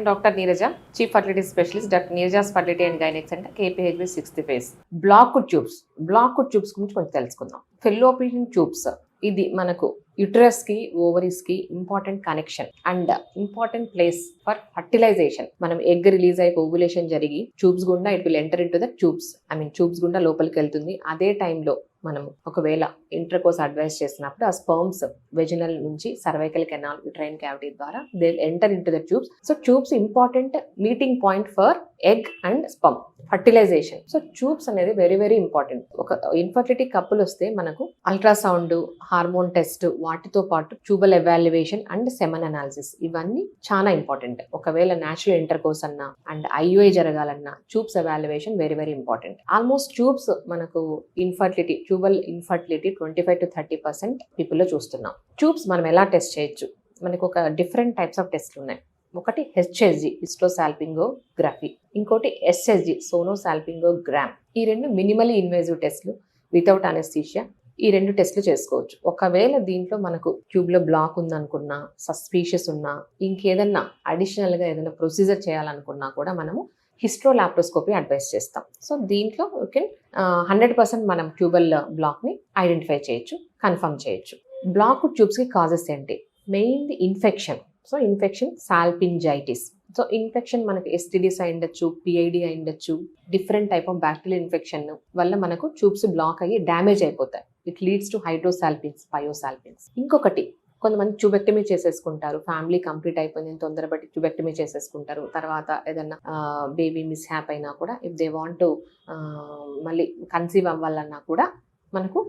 I'm doctor Neeraja chief fertility specialist doctor Neeraja's fertility and gynaec centre KPHB sixth phase block tubes block tubes గురించి కొంచెం తెలుసుకుందాం. Fallopian tubes ఇది మనకు యుట్రస్కి ఓవరీస్కి important connection and important place for fertilisation మనం egg release అయ్యి ovulation జరిగి tubes గుండా it will enter into the tubes I mean tubes గుండా లోపలికి వెళ్తుంది. అదే టైంలో మనం ఒకవేళ ఇంటర్కోర్స్ అడ్వైస్ చేసినప్పుడు ఆ స్పర్మ్స్ వెజినల్ నుంచి సర్వైకల్ కెనాల్ యుట్రైన్ క్యావిటీ ద్వారా they enter into the tubes. So tubes important meeting point for egg and sperm fertilisation. So tubes అనేది వెరీ వెరీ ఇంపార్టెంట్. ఒక ఇన్ఫర్టిలిటీ కప్పులు వస్తే మనకు అల్ట్రాసౌండ్ హార్మోన్ టెస్ట్ వాటితో పాటు tubal evaluation and semen analysis ఇవన్నీ చాలా ఇంపార్టెంట్. ఒకవేళ న్యాచురల్ ఇంటర్ కోర్స్ అన్నా అండ్ ఐయుఐ జరగాలన్నా tubes evaluation very very important. Almost tubes మనకు infertility tubal infertility twenty five to thirty percent పీపుల్లో చూస్తున్నాం. ట్యూబ్స్ మనం ఎలా టెస్ట్ చేయొచ్చు? మనకు ఒక డిఫరెంట్ టైప్స్ ఆఫ్ టెస్ట్లు ఉన్నాయి. ఒకటి హెచ్ఎస్జి హిస్టోసాల్పింగోగ్రఫీ. ఇంకోటి ఎస్ఎస్జి సోనోసాల్పింగోగ్రామ్. ఈ రెండు మినిమలీ ఇన్వేజివ్ టెస్ట్లు వితౌట్ అనెస్థీషియా ఈ రెండు టెస్ట్లు చేసుకోవచ్చు. ఒకవేళ దీంట్లో మనకు ట్యూబ్లో బ్లాక్ ఉందనుకున్నా సస్పీషియస్ ఉన్నా ఇంకేదన్నా అడిషనల్గా ఏదైనా ప్రొసీజర్ చేయాలనుకున్నా కూడా మనము హిస్ట్రో లాప్రోస్కోపీ అడ్వైస్ చేస్తాం. సో దీంట్లో ఓకే హండ్రెడ్ పర్సెంట్ మనం ట్యూబల్ బ్లాక్ని ఐడెంటిఫై చేయొచ్చు కన్ఫర్మ్ చేయొచ్చు. బ్లాక్ ట్యూబ్స్కి కాజెస్ ఏంటి? Main infection. So infection salpingitis. So infection మనకు ఎస్టీడీస్ అయి ఉండొచ్చు పిఐడి అయి ఉండొచ్చు different type of bacterial infection వల్ల మనకు ట్యూబ్స్ బ్లాక్ అయ్యి డ్యామేజ్ అయిపోతాయి. It leads to hydrosalpinx pyosalpinx ఇంకొకటి కొంతమంది ట్యూబెక్టమీ చేసేసుకుంటారు. ఫ్యామిలీ కంప్లీట్ అయిపోయింది తొందరపడి ట్యూబెక్టమీ చేసేసుకుంటారు. తర్వాత ఏదన్నా బేబీ మిస్ హ్యాప్ అయినా కూడా ఇఫ్ దే వాంట్ మళ్ళీ కన్సీవ్ అవ్వాలన్నా కూడా మనకు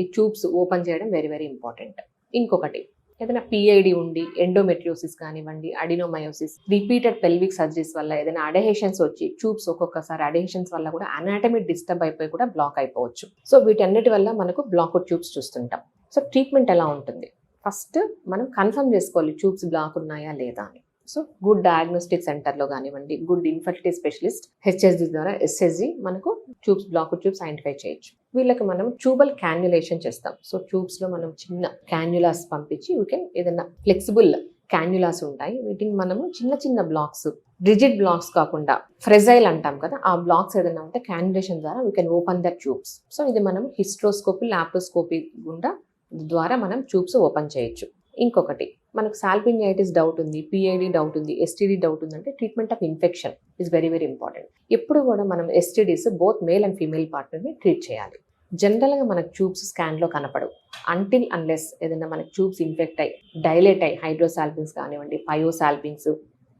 ఈ ట్యూబ్స్ ఓపెన్ చేయడం వెరీ వెరీ ఇంపార్టెంట్ ఇంకొకటి ఏదైనా పిఐడి ఉండి ఎండోమెట్రియోసిస్ కానివ్వండి అడినోమయోసిస్ రిపీటెడ్ పెల్విక్ సర్జరీస్ వల్ల ఏదైనా అడహేషన్స్ వచ్చి ట్యూబ్స్ ఒక్కొక్కసారి అడహేషన్స్ వల్ల కూడా అనాటమీ డిస్టర్బ్ అయిపోయి కూడా బ్లాక్ అయిపోవచ్చు. సో వీటన్నిటి వల్ల మనకు బ్లాక్ ట్యూబ్స్ చూస్తుంటాం. సో ట్రీట్మెంట్ ఎలా ఉంటుంది? ఫస్ట్ మనం కన్ఫర్మ్ చేసుకోవాలి ట్యూబ్స్ బ్లాక్ ఉన్నాయా లేదా అని. సో గుడ్ డయాగ్నోస్టిక్ సెంటర్లో కానివ్వండి గుడ్ ఇన్ఫర్టిలిటీ స్పెషలిస్ట్ హెచ్ఎస్జి ద్వారా ఎస్ఎస్జి మనకు ట్యూబ్స్ బ్లాక్ ట్యూబ్స్ ఐడెంటిఫై చేయొచ్చు. వీళ్ళకి మనం ట్యూబల్ క్యాన్యులేషన్ చేస్తాం. సో ట్యూబ్స్లో మనం చిన్న క్యాన్యులాస్ పంపించి యూ కెన్ ఏదైనా ఫ్లెక్సిబుల్ క్యాన్యులాస్ ఉంటాయి. వీటిని మనము చిన్న చిన్న బ్లాక్స్ రిజిడ్ బ్లాక్స్ కాకుండా ఫ్రెజైల్ అంటాం కదా ఆ బ్లాక్స్ ఏదైనా ఉంటే క్యాన్యులేషన్ ద్వారా we can open the tubes so ఇది మనం హిస్ట్రోస్కోపీ లాప్రోస్కోపీ గుండా ద్వారా మనం ట్యూబ్స్ ఓపెన్ చేయొచ్చు. ఇంకొకటి మనకు సాల్పింజైటిస్ డౌట్ ఉంది పిఐడి డౌట్ ఉంది ఎస్టీడీ డౌట్ ఉందంటే treatment of infection is very very important ఎప్పుడు కూడా మనం STDs both male and female పార్ట్నర్ని treat చేయాలి. జనరల్గా మనకు ట్యూబ్స్ స్కాన్లో కనపడవు. అంటిల్ అన్లెస్ ఏదైనా మనకు ట్యూబ్స్ ఇన్ఫెక్ట్ అయ్యి డైలేట్ అయ్యి హైడ్రోసాల్పిన్స్ కానివ్వండి పయోసాల్పిన్స్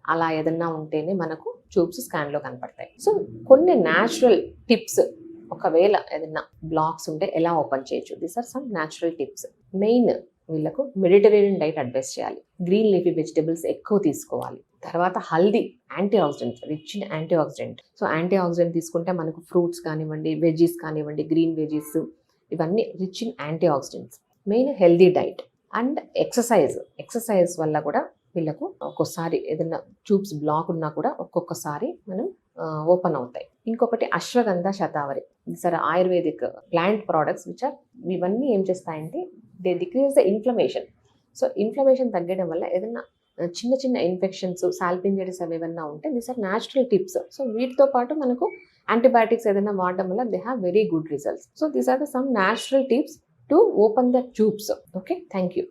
అలా ఏదన్నా ఉంటేనే మనకు ట్యూబ్స్ స్కాన్లో కనపడతాయి. సో కొన్ని న్యాచురల్ టిప్స్ ఒకవేళ ఏదైనా బ్లాక్స్ ఉంటే ఎలా ఓపెన్ చేయొచ్చు? These are some natural tips main వీళ్ళకు మెడిటరేనియన్ డైట్ అడ్వైస్ చేయాలి. గ్రీన్ లీఫీ వెజిటబుల్స్ ఎక్కువ తీసుకోవాలి. తర్వాత haldi antioxidant rich in antioxidant so antioxidant తీసుకుంటే మనకు ఫ్రూట్స్ కానివ్వండి వెజీస్ కానివ్వండి గ్రీన్ వెజీస్ ఇవన్నీ rich in antioxidants main healthy diet and exercise exercise వల్ల కూడా వీళ్ళకు ఒక్కోసారి ఏదైనా ట్యూబ్స్ బ్లాక్ ఉన్నా కూడా ఒక్కొక్కసారి మనం ఓపెన్ అవుతాయి. ఇంకొకటి అశ్వగంధ శతావరి. సరే ayurvedic plant products which are ఇవన్నీ ఏం చేస్తాయంటే they decrease the inflammation so inflammation తగ్గడం వల్ల ఏదైనా చిన్న చిన్న ఇన్ఫెక్షన్స్ సాల్పింజరీస్ అవి ఏమన్నా ఉంటే these are natural tips so వీటితో పాటు మనకు యాంటీబయాటిక్స్ ఏదైనా వాడడం వల్ల they have very good results so these are the some natural tips to open the tubes okay thank you